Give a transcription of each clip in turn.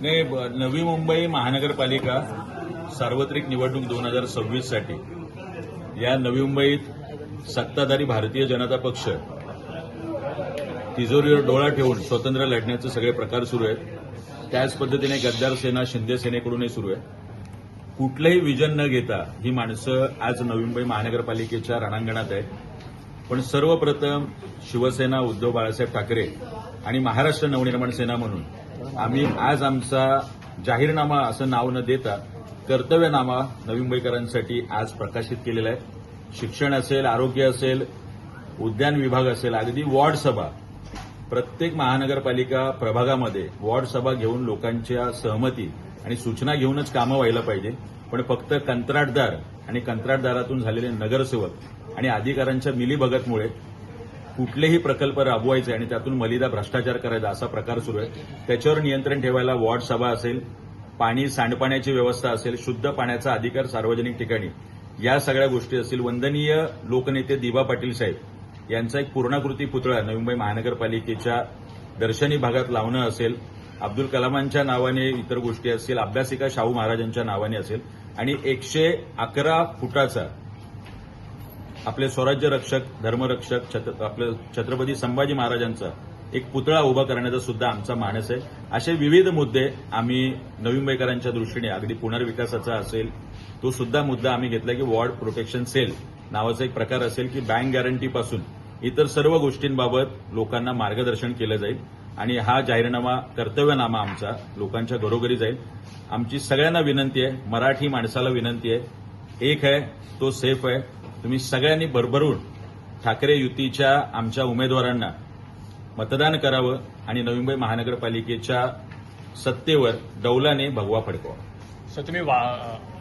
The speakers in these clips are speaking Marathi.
नाही ब- नवी मुंबई महानगरपालिका सार्वत्रिक निवडणूक दोन हजार सव्वीससाठी या नवी मुंबईत सत्ताधारी भारतीय जनता पक्ष तिजोरीवर डोळा ठेवून स्वतंत्र लढण्याचे सगळे प्रकार सुरू आहेत. त्याच पद्धतीने गद्दार सेना शिंदे सेनेकडूनही सुरू आहे. कुठलंही विजन न घेता ही माणसं आज नवी मुंबई महानगरपालिकेच्या रणांगणात आहेत. पण सर्वप्रथम शिवसेना उद्धव बाळासाहेब ठाकरे आणि महाराष्ट्र नवनिर्माण सेना म्हणून आम्ही आज आमचा जाहीरनामा असं नाव न देता कर्तव्यनामा नवी मुंबईकरांसाठी आज प्रकाशित केलेला आहे. शिक्षण असेल आरोग्य असेल उद्यान विभाग असेल अगदी वॉर्ड सभा. प्रत्येक महानगरपालिका प्रभागामध्ये वॉर्ड सभा घेऊन लोकांच्या सहमती आणि सूचना घेऊनच कामं व्हायला पाहिजे. पण फक्त कंत्राटदार आणि कंत्राटदारातून झालेले नगरसेवक आणि अधिकाऱ्यांच्या मिलीभगतमुळे कुठलेही प्रकल्प राबवायचे आणि त्यातून मलिदा भ्रष्टाचार करायचा असा प्रकार सुरू आहे. त्याच्यावर नियंत्रण ठेवायला वॉर्ड सभा असेल पाणी सांडपाण्याची व्यवस्था असेल शुद्ध पाण्याचा अधिकार सार्वजनिक ठिकाणी या सगळ्या गोष्टी असतील. वंदनीय लोकनेते दिबा पाटील साहेब यांचा एक पूर्णाकृती पुतळा नवी मुंबई महानगरपालिकेच्या दर्शनी भागात लावणं असेल अब्दुल कलामांच्या नावाने इतर गोष्टी असतील अभ्यासिका शाहू महाराजांच्या नावाने असेल. आणि एकशे अकरा फुटाचा आपले स्वराज्य रक्षक धर्मरक्षक छत्र- आपलं छत्रपती संभाजी महाराजांचा एक पुतळा उभा करण्याचा सुद्धा आमचा मानस आहे. असे विविध मुद्दे आम्ही नवी मुंबईकरांच्या दृष्टीने अगदी पुनर्विकासाचा असेल तो सुद्धा मुद्दा आम्ही घेतला की वॉर्ड प्रोटेक्शन सेल नावाचा एक प्रकार असेल की बँक गॅरंटीपासून इतर सर्व गोष्टींबाबत लोकांना मार्गदर्शन केलं जाईल आणि हा जाहीरनामा कर्तव्यनामा आमचा लोकांच्या घरोघरी जाईल. आमची सगळ्यांना विनंती आहे मराठी माणसाला विनंती आहे एक आहे तो सेफ आहे तुम्ही सगळ्यांनी भरभरून ठाकरे युतीच्या आमच्या उमेदवारांना मतदान करावं आणि नवी मुंबई महानगरपालिकेच्या सत्तेवर डौलाने भगवा फडकवा. सर तुम्ही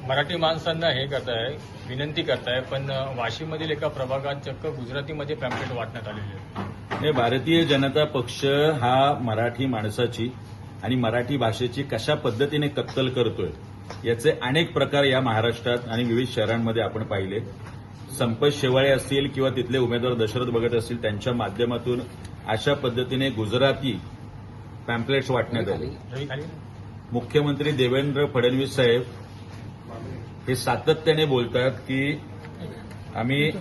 मराठी माणसांना हे करताय विनंती करताय पण वाशीमधील एका प्रभागात चक्क गुजरातीमध्ये पॅम्पलेट वाटण्यात आलेली आहे. हे भारतीय जनता पक्ष हा मराठी माणसाची आणि मराठी भाषेची कशा पद्धतीने कत्तल करतोय याचे अनेक प्रकार या महाराष्ट्रात आणि विविध शहरांमध्ये आपण पाहिले. संपत शेवाळे असतील किंवा तिथले उमेदवार दशरथ बघत असतील त्यांच्या माध्यमातून अशा पद्धतीने गुजराती पॅम्पलेट्स वाटण्यात आले. मुख्यमंत्री देवेंद्र फडणवीस साहेब हे सातत्याने बोलतात की आम्ही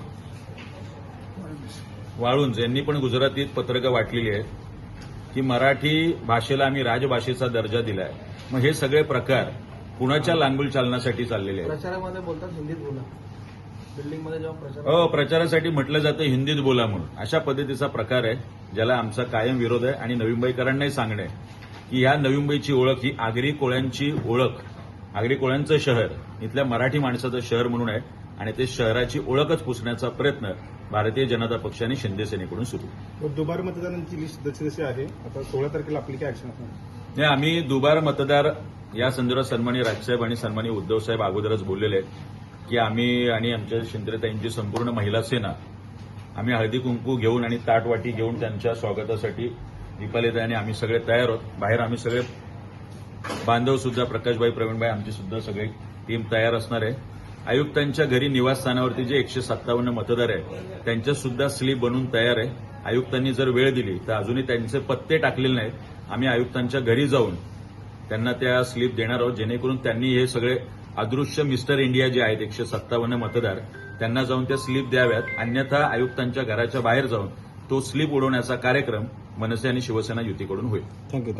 वाळुंज यांनी पण गुजरातीत पत्रकं वाटलेली आहेत की मराठी भाषेला आम्ही राजभाषेचा दर्जा दिलाय. मग हे सगळे प्रकार कुणाच्या लांगुल चालण्यासाठी चाललेले आहेत प्रचारामध्ये बोलतात हिंदीत बोला बिल्डिंगमध्ये जेव्हा प्रचार हो प्रचारासाठी म्हटलं जातं हिंदीत बोला म्हणून. अशा पद्धतीचा प्रकार आहे ज्याला आमचा कायम विरोध आहे आणि नवी मुंबईकरांनाही सांगणं आहे. की या नवी मुंबईची ओळख ही आगरी कोळ्यांची ओळख आगरी कोळ्यांचं शहर इथल्या मराठी माणसाचं शहर म्हणून आहे आणि ते शहराची ओळखच पुसण्याचा प्रयत्न भारतीय जनता पक्ष आणि शिंदे सेनेकडून सुरू आहे. दुबार मतदारांची लिस्ट जशी जशी आहे. आता सोळा तारखेला आपली काय ऍक्शन नाही आम्ही दुबार मतदार या संदर्भात सन्मानी राजसाहेब आणि सन्मानी उद्धव साहेब अगोदरच बोललेले आहेत. की आम्ही आणि आमच्या शिंद्रेताईंची संपूर्ण महिला सेना आम्ही हळदी कुंकू घेऊन आणि ताटवाटी घेऊन त्यांच्या स्वागतासाठी दीपालीताई आणि आम्ही सगळे तयार आहोत. बाहेर आम्ही सगळे बांधव सुद्धा प्रकाशभाई प्रवीणभाई आमची सुद्धा सगळी टीम तयार असणार आहे. आयुक्तांच्या घरी निवासस्थानावरती जे एकशे सत्तावन्न मतदार आहेत त्यांच्या सुद्धा स्लीप बनवून तयार आहे. आयुक्तांनी जर वेळ दिली तर अजूनही त्यांचे पत्ते टाकलेले नाहीत. आम्ही आयुक्तांच्या घरी जाऊन त्यांना त्या स्लीप देणार आहोत जेणेकरून त्यांनी हे सगळे अदृश्य मिस्टर इंडिया जे आहेत एकशे सत्तावन्न मतदार त्यांना जाऊन त्या स्लीप द्याव्यात. अन्यथा आयुक्तांच्या घराच्या बाहेर जाऊन तो स्लीप उडवण्याचा कार्यक्रम मनसे आणि शिवसेना युतीकडून होईल. थँक्यू